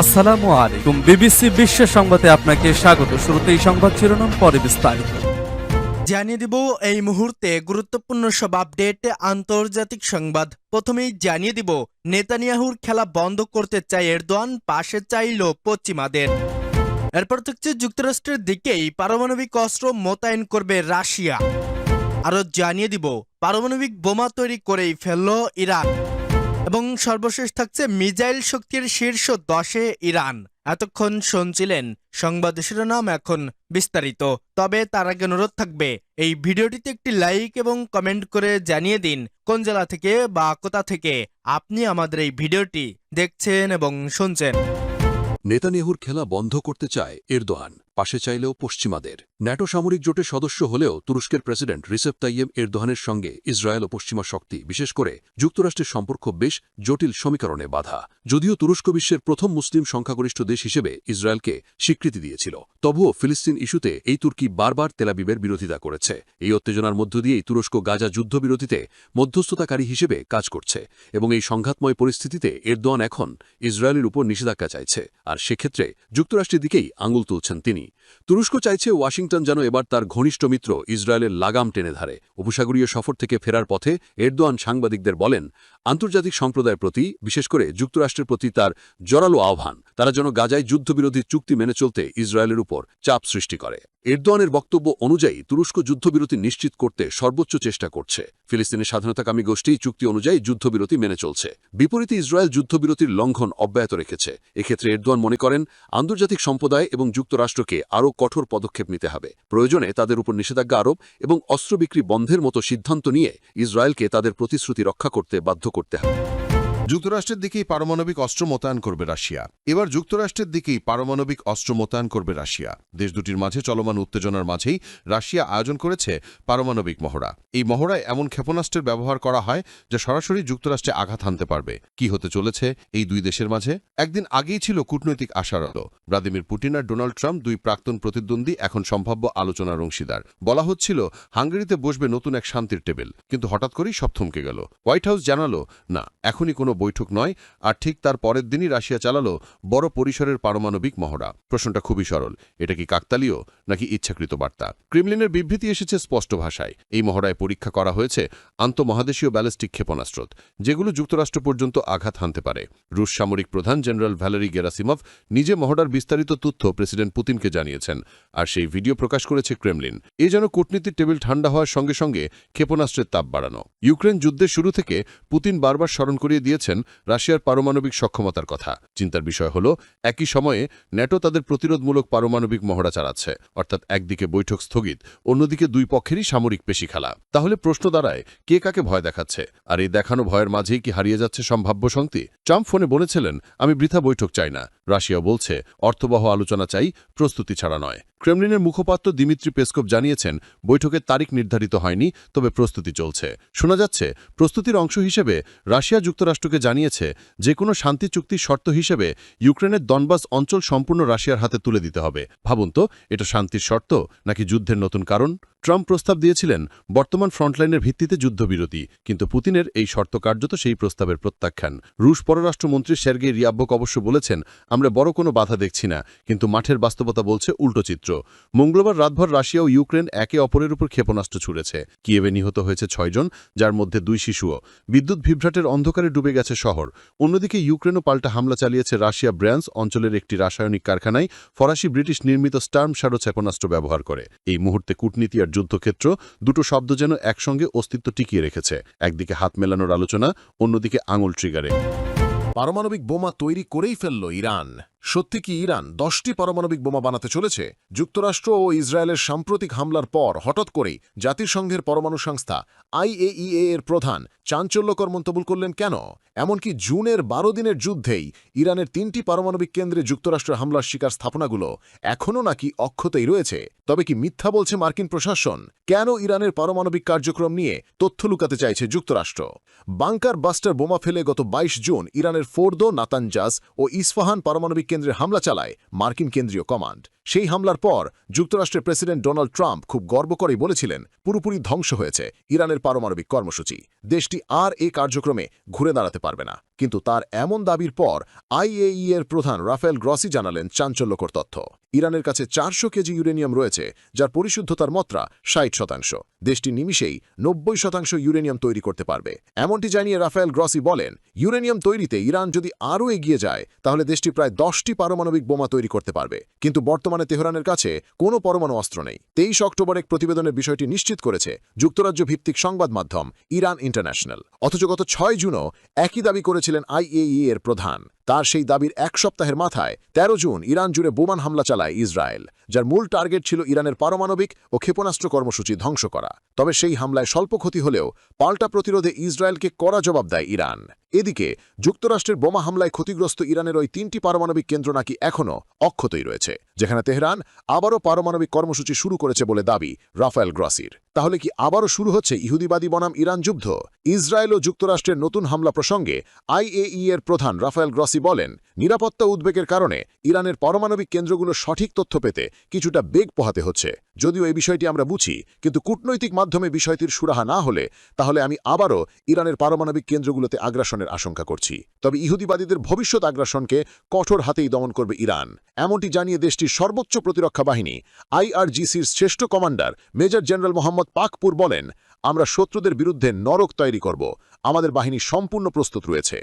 আসসালামু আলাইকুম। বিবিসি বিশ্ব সংবাদে আপনাকে স্বাগত। শুরুতেই সংবাদ শিরোনাম, পরে বিস্তারিত। জানিয়ে দিব, এই মুহূর্তে গুরুত্বপূর্ণ সব আপডেট, আন্তর্জাতিক সংবাদ। প্রথমেই জানিয়ে দিব, নেতানিয়াহুর খেলা বন্ধ করতে চায় এরদোয়ান, পাশে চাইল পশ্চিমাদের। এরপর থাকছে যুক্তরাষ্ট্রের দিকেই, পারমাণবিক অস্ত্র মোতায়েন করবে রাশিয়া। আরও জানিয়ে দিব, পারমাণবিক বোমা তৈরি করেই ফেলল ইরান। এবং সর্বশেষ থাকছে মিজাইল শক্তির শীর্ষ দশে ইরান। এতক্ষণ শুনছিলেন সংবাদ শিরোনাম এখন বিস্তারিত। তবে তার আগে অনুরোধ থাকবে, এই ভিডিওটিতে একটি লাইক এবং কমেন্ট করে জানিয়ে দিন কোন জেলা থেকে বা কোথা থেকে আপনি আমাদের এই ভিডিওটি দেখছেন এবং শুনছেন। নেতানিয়াহুর খেলা বন্ধ করতে চায় এরদোয়ান। পাশে চাইলেও পশ্চিমাদের। ন্যাটো সামরিক জোটের সদস্য হলেও তুরস্কের প্রেসিডেন্ট রিসেপ তাইয়েব এরদোহানের সঙ্গে ইসরায়েল ও পশ্চিমা শক্তি, বিশেষ করে যুক্তরাষ্ট্রের সম্পর্ক বেশ জটিল সমীকরণে বাধা। যদিও তুরস্ক বিশ্বের প্রথম মুসলিম সংখ্যাগরিষ্ঠ দেশ হিসেবে ইসরায়েলকে স্বীকৃতি দিয়েছিল, তবুও ফিলিস্তিন ইস্যুতে এই তুর্কি বারবার তেলাবিবের বিরোধিতা করেছে। এই উত্তেজনার মধ্য দিয়েই তুরস্ক গাজা যুদ্ধবিরতিতে মধ্যস্থতাকারী হিসেবে কাজ করছে এবং এই সংঘাতময় পরিস্থিতিতে এরদোয়ান এখন ইসরায়েলের উপর নিষেধাজ্ঞা চাইছে। আর সেক্ষেত্রে যুক্তরাষ্ট্রের দিকেই আঙুল তুলছেন তিনি। страны, তুরস্ক চাইছে ওয়াশিংটন যেন এবার তার ঘনিষ্ঠ মিত্র ইসরায়েলের লাগাম টেনে ধারে। উপসাগরীয় সফর থেকে ফেরার পথে এরদোয়ান সাংবাদিকদের বলেন, আন্তর্জাতিক সম্প্রদায়ের প্রতি, বিশেষ করে যুক্তরাষ্ট্রের প্রতি তার জোরালো আহ্বান, তারা যেন গাজায় যুদ্ধবিরোধী চুক্তি মেনে চলতে ইসরায়েলের উপর চাপ সৃষ্টি করে। এরদোয়ানের বক্তব্য অনুযায়ী, তুরস্ক যুদ্ধবিরতি নিশ্চিত করতে সর্বোচ্চ চেষ্টা করছে। ফিলিস্তিনের স্বাধীনতাকামী গোষ্ঠী চুক্তি অনুযায়ী যুদ্ধবিরতি মেনে চলছে। বিপরীতে ইসরায়েল যুদ্ধবিরতির লঙ্ঘন অব্যাহত রেখেছে। এক্ষেত্রে এরদোয়ান মনে করেন, আন্তর্জাতিক সম্প্রদায় এবং যুক্তরাষ্ট্রকে আরও কঠোর পদক্ষেপ নিতে হবে। প্রয়োজনে তাদের উপর নিষেধাজ্ঞা আরোপ এবং অস্ত্র বিক্রি বন্ধের মতো সিদ্ধান্ত নিয়ে ইসরায়েলকে তাদের প্রতিশ্রুতি রক্ষা করতে বাধ্য করতে হবে। যুক্তরাষ্ট্রের দিকেই পারমাণবিক অস্ত্র মোতায়েন করবে রাশিয়া। এবার যুক্তরাষ্ট্রের দিকেই পারমাণবিক অস্ত্র মোতায়েন করবে রাশিয়া। দেশ দুটির মাঝে চলমান উত্তেজনার মাঝেই রাশিয়া আয়োজন করেছে পারমাণবিক মহড়া। এই মহড়ায় এমন ক্ষেপণাস্ত্রের ব্যবহার করা হয় যা সরাসরি যুক্তরাষ্ট্রে আঘাত হানতে পারবে। কি হতে চলেছে এই দুই দেশের মাঝে? একদিন আগেই ছিল কূটনৈতিক আশার আলো ভ্লাদিমির পুটিন আর ডোনাল্ড ট্রাম্প দুই প্রাক্তন প্রতিদ্বন্দ্বী, এখন সম্ভাব্য আলোচনার অংশীদার। বলা হচ্ছিল, হাঙ্গেরিতে বসবে নতুন এক শান্তির টেবিল। কিন্তু হঠাৎ করেই সব থমকে গেল। হোয়াইট হাউস জানালো, না, এখনই কোনো বৈঠক নয়, আর ঠিক তার পরের দিনই রাশিয়া চালালো বড় পরিসরের পারমাণবিক মহড়া। প্রশ্নটা খুবই সরল, এটা কি কাকতালীয় নাকি ইচ্ছাকৃত বার্তা? ক্রিমলিনের বিবৃতি এসেছে স্পষ্ট ভাষায়। এই মহড়ায় পরীক্ষা করা হয়েছে আন্তঃমহাদেশীয় ব্যালিস্টিক ক্ষেপণাস্ত্র যেগুলো যুক্তরাষ্ট্র পর্যন্ত আঘাত হানতে পারে। রুশ সামরিক প্রধান জেনারেল ভ্যালেরি গেরাসিমভ নিজে মহড়ার বিস্তারিত তথ্য প্রেসিডেন্ট পুতিনকে জানিয়েছেন, আর সেই ভিডিও প্রকাশ করেছে ক্রেমলিন। এ যেন কূটনীতির টেবিল ঠান্ডা হওয়ার সঙ্গে সঙ্গে ক্ষেপণাস্ত্রের তাপ বাড়ানো। ইউক্রেন যুদ্ধের শুরু থেকে পুতিন বারবার স্মরণ করিয়ে দিয়েছেন রাশিয়ার পারমাণবিক সক্ষমতার কথা। চিন্তার বিষয় হল, একই সময়ে ন্যাটো তাদের প্রতিরোধমূলক পারমাণবিক মহড়া চালাচ্ছে, অর্থাৎ একদিকে বৈঠক স্থগিত, অন্যদিকে দুই পক্ষেরই সামরিক পেশি খেলা তাহলে প্রশ্ন দাঁড়ায়, কে কাকে ভয় দেখাচ্ছে? আর এই দেখানো ভয়ের মাঝেই কি হারিয়ে যাচ্ছে সম্ভাব্য শক্তি? ট্রাম্প ফোনে বলেছিলেন, আমি বৃথা বৈঠক চাই না। রাশিয়া বলছে, অর্থবহ আলোচনা চাই, প্রস্তুতি ছাড়া নয়। ক্রেমলিনের মুখপাত্র দিমিত্রি পেসকোভ জানিয়েছেন, বৈঠকের তারিখ নির্ধারিত হয়নি, তবে প্রস্তুতি চলছে। শোনা যাচ্ছে, প্রস্তুতির অংশ হিসেবে রাশিয়া যুক্তরাষ্ট্রকে জানিয়েছে যে কোনো শান্তি চুক্তির শর্ত হিসেবে ইউক্রেনের দনবাস অঞ্চল সম্পূর্ণ রাশিয়ার হাতে তুলে দিতে হবে। ভাবুন তো, এটা শান্তির শর্ত নাকি যুদ্ধের নতুন কারণ? ট্রাম্প প্রস্তাব দিয়েছিলেন, বর্তমান ফ্রন্টলাইনের ভিত্তিতে যুদ্ধবিরতি, কিন্তু পুতিনের এই শর্ত কার্যত সেই প্রস্তাবের প্রত্যাখ্যান। রুশ পররাষ্ট্রমন্ত্রী সের্গেই রিয়াব্বক অবশ্য বলেছেন, আমরা বড় কোনো বাধা দেখছি না, কিন্তু মাঠের বাস্তবতা বলছে উল্টো চিত্র। মঙ্গলবার রাতভর রাশিয়া ও ইউক্রেন একে অপরের উপর ক্ষেপণাস্ত্র ছুড়েছে। কিয়েভে নিহত হয়েছে ছয়জন যার মধ্যে দুই শিশুও। বিদ্যুৎ বিভ্রাটের অন্ধকারে ডুবে গেছে শহর। অন্যদিকে ইউক্রেনও পাল্টা হামলা চালিয়েছে রাশিয়া ব্র্যান্স অঞ্চলের একটি রাসায়নিক কারখানায়। ফরাসি ব্রিটিশ নির্মিত স্টার্ম শ্যাডো ক্ষেপণাস্ত্র ব্যবহার করে। এই মুহূর্তে কূটনীতি আর যুদ্ধক্ষেত্র দুটো শব্দ যেন একসঙ্গে অস্তিত্ব টিকিয়ে রেখেছে, একদিকে হাত মেলানোর আলোচনা, অন্যদিকে আঙুল ট্রিগারে পারমাণবিক বোমা তৈরি করেই ফেলল ইরান। সত্যি কি ইরান দশটি পারমাণবিক বোমা বানাতে চলেছে? যুক্তরাষ্ট্র ও ইসরায়েলের সাম্প্রতিক হামলার পর হঠাৎ করেই জাতিসংঘের পরমাণু সংস্থা আইএইএ এর প্রধান চাঞ্চল্যকর মন্তব্য করলেন কেন? এমনকি জুনের বারো দিনের যুদ্ধেই ইরানের তিনটি পারমাণবিক কেন্দ্রে যুক্তরাষ্ট্রের হামলার শিকার স্থাপনাগুলো এখনও নাকি অক্ষতেই রয়েছে। তবে কি মিথ্যা বলছে মার্কিন প্রশাসন? কেন ইরানের পারমাণবিক কার্যক্রম নিয়ে তথ্য লুকাতে চাইছে যুক্তরাষ্ট্র? বাংকার বাস্টার বোমা ফেলে গত ২২ জুন ইরানের ফোর্দো, নাতানজাস ও ইস্ফাহান পারমাণবিক কেন্দ্রে হামলা চালায় মার্কিন কেন্দ্রীয় কমান্ড। সেই হামলার পর যুক্তরাষ্ট্রের প্রেসিডেন্ট ডোনাল্ড ট্রাম্প খুব গর্ব করেই বলেছিলেন, পুরোপুরি ধ্বংস হয়েছে ইরানের পারমাণবিক কর্মসূচি। দেশটি আর এ কার্যক্রমে ঘুরে দাঁড়াতে পারবে না। কিন্তু তার এমন দাবির পর আইএই এর প্রধান রাফেল গ্রসি জানালেন চাঞ্চল্যকর তথ্য। ইরানের কাছে চারশো কেজি ইউরেনিয়াম রয়েছে, যার পরিশুদ্ধতার মাত্রা ষাট শতাংশ। দেশটি নিমিষেই নব্বই শতাংশ ইউরেনিয়াম তৈরি করতে পারবে। এমনটি জানিয়ে রাফেল গ্রসি বলেন, ইউরেনিয়াম তৈরিতে ইরান যদি আরও এগিয়ে যায়, তাহলে দেশটি প্রায় দশটি পারমাণবিক বোমা তৈরি করতে পারবে। কিন্তু বর্তমানে তেহরানের কাছে কোনো পরমাণু অস্ত্র নেই। তেইশ অক্টোবর এক প্রতিবেদনের বিষয়টি নিশ্চিত করেছে যুক্তরাজ্য ভিত্তিক সংবাদ মাধ্যম ইরান ইন্টারন্যাশনাল। অথচ গত ছয় জুনও একই দাবি করেছিলেন আইএই এর প্রধান। তার সেই দাবির এক সপ্তাহের মাথায় ১৩ জুন ইরান জুড়ে বোমান হামলা চালায় ইসরায়েল, যার মূল টার্গেট ছিল ইরানের পারমাণবিক ও ক্ষেপণাস্ত্র কর্মসূচি ধ্বংস করা। তবে সেই হামলায় স্বল্প ক্ষতি হলেও পাল্টা প্রতিরোধে ইসরায়েলকে কড়া জবাব দেয় ইরান। এদিকে যুক্তরাষ্ট্রের বোমা হামলায় ক্ষতিগ্রস্ত ইরানের ওই তিনটি পারমাণবিক কেন্দ্র নাকি এখনও অক্ষতই রয়েছে, যেখানে তেহরান আবারও পারমাণবিক কর্মসূচি শুরু করেছে বলে দাবি রাফায়েল গ্রসির। তাহলে কি আবারও শুরু হচ্ছে ইহুদিবাদী বনাম ইরান যুদ্ধ? ইসরায়েল ও যুক্তরাষ্ট্রের নতুন হামলা প্রসঙ্গে আইএই এর প্রধান রাফায়েল গ্রসি বলেন, নিরাপত্তা উদ্বেগের কারণে ইরানের পারমাণবিক কেন্দ্রগুলো সঠিক তথ্য পেতে কিছুটা বেগ পোহাতে হচ্ছে। যদিও এই বিষয়টি আমরা বুঝি, কিন্তু কূটনৈতিক মাধ্যমে বিষয়টির সুরাহা না হলে তাহলে আমি আবারও ইরানের পারমাণবিক কেন্দ্রগুলোতে আগ্রাসনের আশঙ্কা করছি। তবে ইহুদিবাদীদের ভবিষ্যৎ আগ্রাসনকে কঠোর হাতেই দমন করবে ইরান। এমনটি জানিয়ে দেশটির সর্বোচ্চ প্রতিরক্ষা বাহিনী আইআরজিসির শ্রেষ্ঠ commander, major general Mohammad Pakpour বলেন আমরা শত্রুদের বিরুদ্ধে নরক তৈরি করব। আমাদের বাহিনী সম্পূর্ণ প্রস্তুত রয়েছে।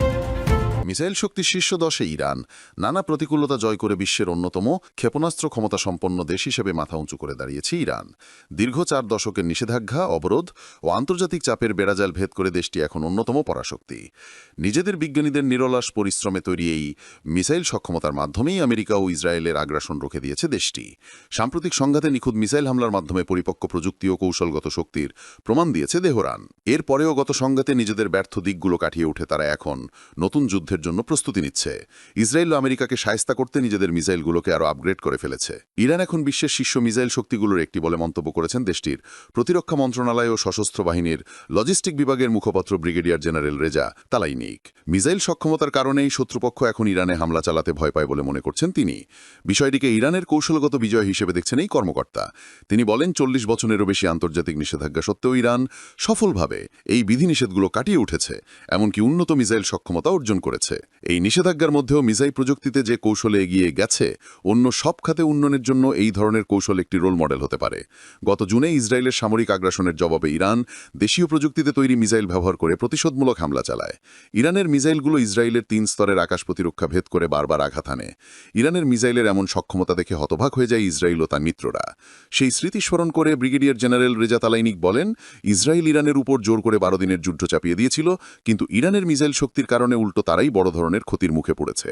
মিসাইল শক্তির শীর্ষ দশে ইরান। নানা প্রতিকূলতা জয় করে বিশ্বের অন্যতম ক্ষেপণাস্ত্র ক্ষমতা সম্পন্ন দেশ হিসেবে মাথা উঁচু করে দাঁড়িয়েছে ইরান। দীর্ঘ চার দশকের নিষেধাজ্ঞা, অবরোধ ও আন্তর্জাতিক চাপের বেড়াজাল ভেদ করে দেশটি এখন অন্যতম পরাশক্তি। নিজেদের বিজ্ঞানীদের নিরলাস পরিশ্রমে তৈরি এই মিসাইল সক্ষমতার মাধ্যমেই আমেরিকা ও ইসরায়েলের আগ্রাসন রুখে দিয়েছে দেশটি। সাম্প্রতিক সংঘাতে নিখুঁত মিসাইল হামলার মাধ্যমে পরিপক্ক প্রযুক্তি ও কৌশলগত শক্তির প্রমাণ দিয়েছে দেহরান। এরপরেও গত সংঘাতে নিজেদের ব্যর্থ দিকগুলো কাটিয়ে উঠে তারা এখন নতুন যুদ্ধের জন্য প্রস্তুতি নিচ্ছে। ইসরায়েল ও আমেরিকাকে সায়স্তা করতে নিজেদের মিসাইলগুলোকে আরও আপগ্রেড করে ফেলেছে। ইরান এখন বিশ্বের শীর্ষ মিসাইল শক্তিগুলোর একটি বলে মন্তব্য করেছেন দেশটির প্রতিরক্ষা মন্ত্রণালয় ও সশস্ত্র বাহিনীর লজিস্টিক বিভাগের মুখপাত্র brigadier general Reza Talaeinik. Missile সক্ষমতার কারণেই শত্রুপক্ষ এখন ইরানে হামলা চালাতে ভয় পায় বলে মনে করছেন তিনি। বিষয়টিকে ইরানের কৌশলগত বিজয় হিসেবে দেখছেন এই কর্মকর্তা। তিনি বলেন, চল্লিশ বছরেরও বেশি আন্তর্জাতিক নিষেধাজ্ঞা সত্ত্বেও ইরান সফলভাবে এই বিধিনিষেধগুলো কাটিয়ে উঠেছে, এমনকি উন্নত মিসাইল সক্ষমতা অর্জন করেছে। এই নিষেধাজ্ঞার মধ্যেও মিসাইল প্রযুক্তিতে যে কৌশলে এগিয়ে গেছে, অন্য সব খাতে উন্নয়নের জন্য এই ধরনের কৌশল একটি রোল মডেল হতে পারে। গত জুনে ইসরায়েলের সামরিক আগ্রাসনের জবাবে ইরান দেশীয় প্রযুক্তিতে তৈরি মিসাইল ব্যবহার করে প্রতিশোধমূলক হামলা চালায়। ইরানের মিসাইলগুলো ইসরায়েলের তিন স্তরের আকাশ প্রতিরক্ষা ভেদ করে বারবার আঘাত আনে। ইরানের মিসাইলের এমন সক্ষমতা দেখে হতবাক হয়ে যায় ইসরায়েল ও তার মিত্ররা। সেই স্মৃতি স্মরণ করে ব্রিগেডিয়ার জেনারেল রেজা তালাইনিক বলেন, ইসরায়েল ইরানের উপর জোর করে বারো দিনের যুদ্ধ চাপিয়ে দিয়েছিল, কিন্তু ইরানের মিসাইল শক্তির কারণে উল্টো তারাই বড় ধরনের ক্ষতির মুখে পড়েছে।